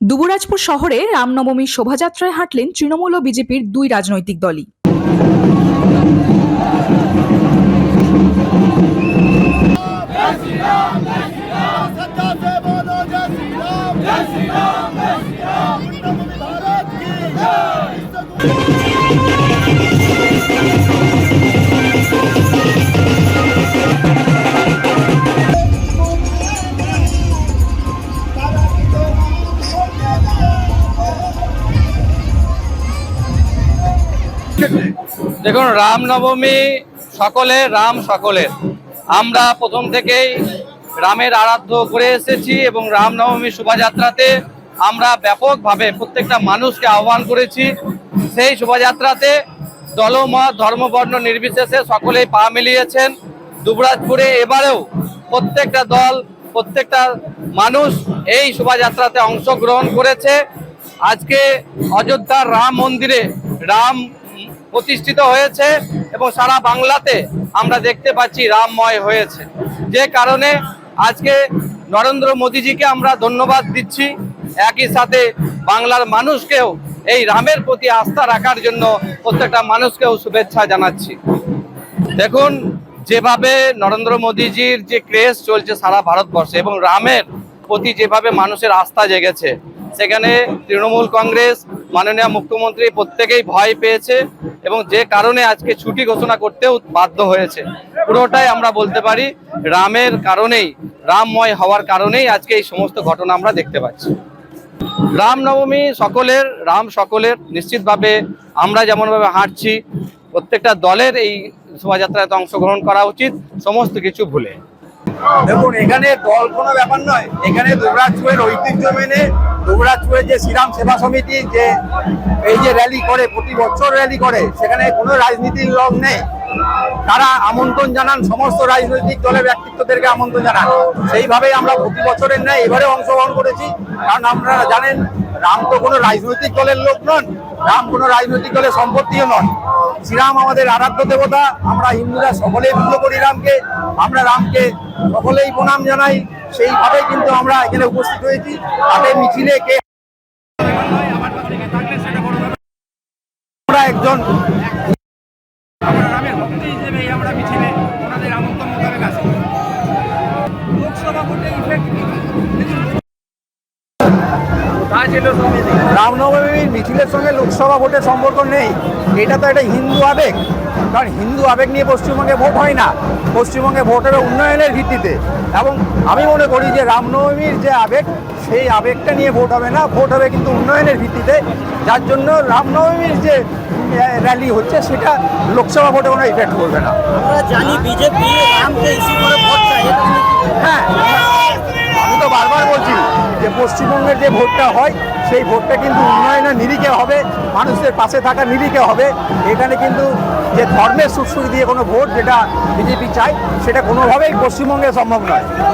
দুবরাজপুর শহরে রামনবমীর শোভাযাত্রায় হাঁটলেন তৃণমূল ও বিজেপির দুই রাজনৈতিক দলই। দেখুন, রামনবমী সকলের রাম সকলের আমরা প্রথম থেকেই রামের আরাধ্য করে এসেছি এবং রামনবমী শোভাযাত্রাতে আমরা ব্যাপকভাবে প্রত্যেকটা মানুষকে আহ্বান করেছি। সেই শোভাযাত্রাতে দলমত ধর্মবর্ণ নির্বিশেষে সকলেই পা মিলিয়েছেন। দুবরাজপুরে এবারেও প্রত্যেকটা দল, প্রত্যেকটা মানুষ এই শোভাযাত্রাতে অংশগ্রহণ করেছে। আজকে অযোধ্যার রাম মন্দিরে রাম প্রতিষ্ঠিত হয়েছে এবং সারা বাংলাতে আমরা দেখতে পাচ্ছি রামময় হয়েছে। যে কারণে আজকে নরেন্দ্র মোদীজিকে আমরা ধন্যবাদ দিচ্ছি। একই সাথে বাংলার মানুষকেও এই রামের প্রতি আস্থা রাখার জন্য প্রত্যেকটা মানুষকেও শুভেচ্ছা জানাচ্ছি। দেখুন, যেভাবে নরেন্দ্র মোদীজির যে ক্রেজ চলছে সারা ভারতবর্ষে এবং রামের প্রতি যেভাবে মানুষের আস্থা জেগেছে, সেখানে তৃণমূল কংগ্রেস মাননীয় মুখ্যমন্ত্রী প্রত্যেকেই ভয় পেয়েছে এবং যে কারণে আজকে ছুটি ঘোষণা করতেও বাধ্য হয়েছে। পুরোটাই আমরা বলতে পারি, রামের কারণেই, রামময় হওয়ার কারণেই আজকে এই সমস্ত ঘটনা আমরা দেখতে পাচ্ছি। রামনবমী সকলের, রাম সকলের, নিশ্চিতভাবে আমরা যেমনভাবে হাঁটছি, প্রত্যেকটা দলের এই শোভাযাত্রায় অংশগ্রহণ করা উচিত, সমস্ত কিছু ভুলে। দেখুন, এখানে দল কোনো ব্যাপার নয়, এখানে দুবরাজপুরের ঐতিহ্য মেনে দুবরাজপুরের যে শ্রীরাম সেবা সমিতি যে এই যে র্যালি করে, প্রতি বছর র্যালি করে, সেখানে কোনো রাজনীতির লোক নেই। তারা আমন্ত্রণ জানান, সমস্ত রাজনৈতিক দলের ব্যক্তিত্বদেরকে আমন্ত্রণ জানান। সেইভাবেই আমরা প্রতি বছরের ন্যায় এবারে অংশগ্রহণ করেছি। কারণ আপনারা জানেন, রাম তো কোনো রাজনৈতিক দলের লোক নন, রাম কোনো রাজনৈতিক দলের সম্পত্তিও নন। শ্রীরাম আমাদের আরাধ্য দেবতা আমরা হিন্দুরা সকলেই পুজো করি রামকে আমরা রামকে সকলেই প্রণাম জানাই। সেইভাবে কিন্তু আমরা এখানে উপস্থিত হয়েছি। তাদের মিছিলে কে আমরা একজন রামনবমীর মিছিলের সঙ্গে লোকসভা ভোটের সম্পর্ক নেই। এটা তো একটা হিন্দু আবেগ। কারণ হিন্দু আবেগ নিয়ে পশ্চিমবঙ্গে ভোট হয় না। পশ্চিমবঙ্গে ভোট হবে উন্নয়নের ভিত্তিতে। এবং আমি মনে করি যে রামনবমীর যে আবেগ সেই আবেগটা নিয়ে ভোট হবে না। ভোট হবে কিন্তু উন্নয়নের ভিত্তিতে। যার জন্য রামনবমীর যে র্যালি হচ্ছে সেটা লোকসভা ভোটে কোনো ইফেক্ট করবে না। আমরা জানি বিজেপি? হ্যাঁ। আমি তো বারবার বলছি পশ্চিমবঙ্গের যে ভোটটা হয়, সেই ভোটটা কিন্তু উন্নয়নের নিরিখে হবে মানুষদের পাশে থাকা নিরিখে হবে। এখানে কিন্তু যে ধর্মের সুরসুরি দিয়ে কোনো ভোট যেটা বিজেপি চায়, সেটা কোনোভাবেই পশ্চিমবঙ্গে সম্ভব নয়।